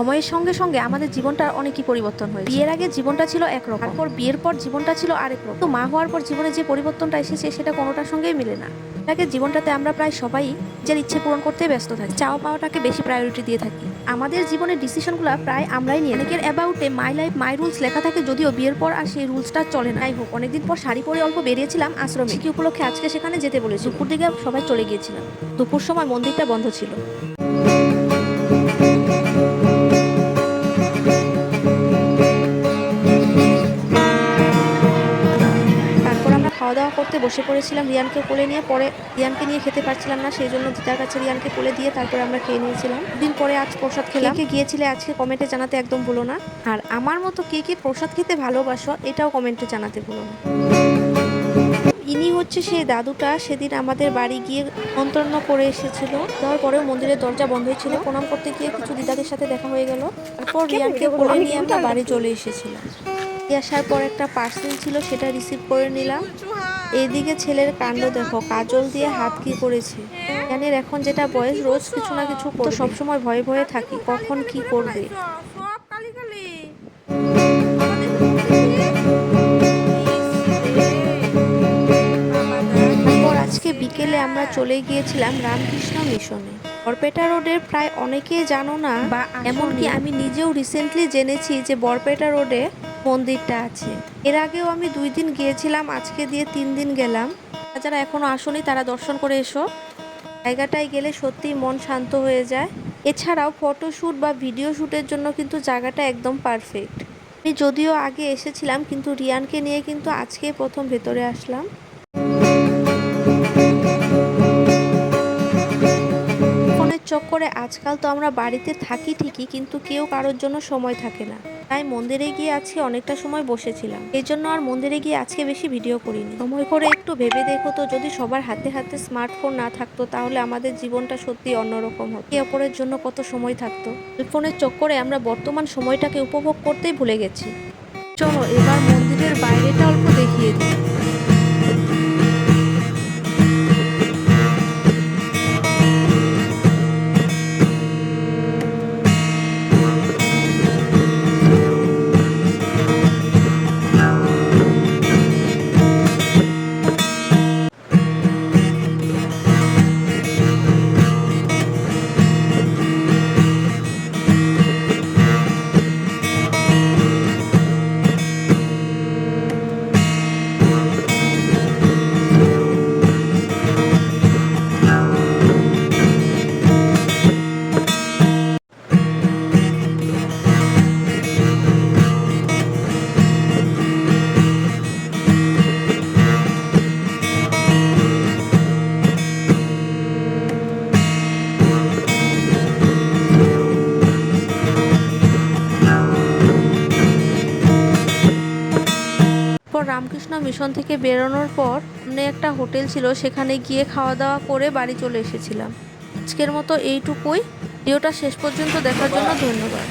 সময়ের সঙ্গে সঙ্গে আমাদের জীবনটা অনেকই পরিবর্তন হয়েছে। বিয়ের আগে জীবনটা ছিল একরকম। তারপর বিয়ের পর জীবনটা ছিল আরেক রকম। মা হওয়ার পর জীবনে যে পরিবর্তনটা এসেছে, সেটা কোনোটার সঙ্গেই মিলে না। আগে জীবনটাতে আমরা প্রায় সবাই নিজের ইচ্ছে পূরণ করতে ব্যস্ত থাকি। চাওয়া পাওয়াটাকে বেশি প্রায়োরিটি দিয়ে থাকি। আমাদের জীবনের ডিসিশনগুলো প্রায় আমরাই নিয়ে অনেকের অ্যাবাউটে মাই লাইফ মাই রুলস লেখা থাকে, যদিও বিয়ের পর আর সেই রুলসটা চলে না। যাই হোক, অনেকদিন পর শাড়ি পরে অল্প বেরিয়েছিলাম আশ্রমে। কি উপলক্ষে আজকে সেখানে যেতে বলেছি। দুপুর দিকে সবাই চলে গিয়েছিলাম। দুপুর সময় মন্দিরটা বন্ধ ছিল। বসে পড়েছিলাম রিয়ানকে কোলে নিয়ে। পরে রিয়ানকে নিয়ে খেতে পারছিলাম না সেই জন্য দিদার কাছে রিয়ানকে কোলে দিয়ে তারপরে আমরা খেয়ে নিয়েছিলাম। দিন পরে আজ প্রসাদ খেলাম কে গিয়েছিলে আজকে কমেন্টে জানাতে একদম ভুলো না। আর আমার মতো কে কে প্রসাদ খেতে ভালোবাসো এটাও কমেন্টে জানাতে ভুলো না। ইনি হচ্ছে সেই দাদুটা সেদিন আমাদের বাড়ি গিয়ে মন্ত্রণ করে এসেছিল। দেওয়ার পরেও মন্দিরের দরজা বন্ধ হয়েছিল। প্রণাম করতে গিয়ে কিছু দিদাদের সাথে দেখা হয়ে গেল। তারপর রিয়ানকে কোলে নিয়ে আমরা বাড়ি চলে এসেছিলাম। আসার পর একটা পার্সেল ছিল সেটা রিসিভ করে নিলাম। এইদিকে ছেলের কাণ্ড দেখো কাজল দিয়ে হাত কি করেছে। রিয়ানের এখন যেটা বয়স রোজ কিছু না কিছু করতো সবসময় ভয়ে ভয়ে থাকি কখন কি করবে? আজকে বিকেলে আমরা চলে গিয়েছিলাম রামকৃষ্ণ মিশনে। বরপেটা রোডের প্রায় অনেকেই জানো না বা এমনকি আমি নিজেও রিসেন্টলি জেনেছি যে বরপেটা রোডে মন্দিরটা আছে। এর আগেও আমি দুই দিন গিয়েছিলাম, আজকে দিয়ে তিন দিন গেলাম। যারা এখনও আসনি, তারা দর্শন করে এসো। জায়গাটায় গেলে সত্যিই মন শান্ত হয়ে যায়। এছাড়াও ফটোশ্যুট বা ভিডিও শ্যুটের জন্য কিন্তু জায়গাটা একদম পারফেক্ট। আমি যদিও আগে এসেছিলাম, কিন্তু রিয়ানকে নিয়ে কিন্তু আজকে প্রথম ভেতরে আসলাম। চক্করে আজকাল তো আমরা বাড়িতে থাকি ঠিকই, কিন্তু কেউ কারোর জন্য সময় থাকে না। তাই মন্দিরে গিয়ে আজকে অনেকটা সময় বসেছিলাম। এই জন্য আর মন্দিরে গিয়ে আজকে বেশি ভিডিও করিনি। সময় করে একটু ভেবে দেখো তো, যদি সবার হাতে হাতে স্মার্টফোন না থাকতো, তাহলে আমাদের জীবনটা সত্যি অন্যরকম হতো। একে অপরের জন্য কত সময় থাকতো। ফোনের চক্করে আমরা বর্তমান সময়টাকে উপভোগ করতেই ভুলে গেছি। চলো এবার মন্দিরের বাইরেটা অল্প দেখিয়ে দিই। রামকৃষ্ণ মিশন থেকে বেরোনোর পর অন্য একটা হোটেল ছিল, সেখানে গিয়ে খাওয়া দাওয়া করে বাড়ি চলে এসেছিলাম। আজকের মতো এইটুকুই। ভিডিওটা শেষ পর্যন্ত দেখার জন্য ধন্যবাদ।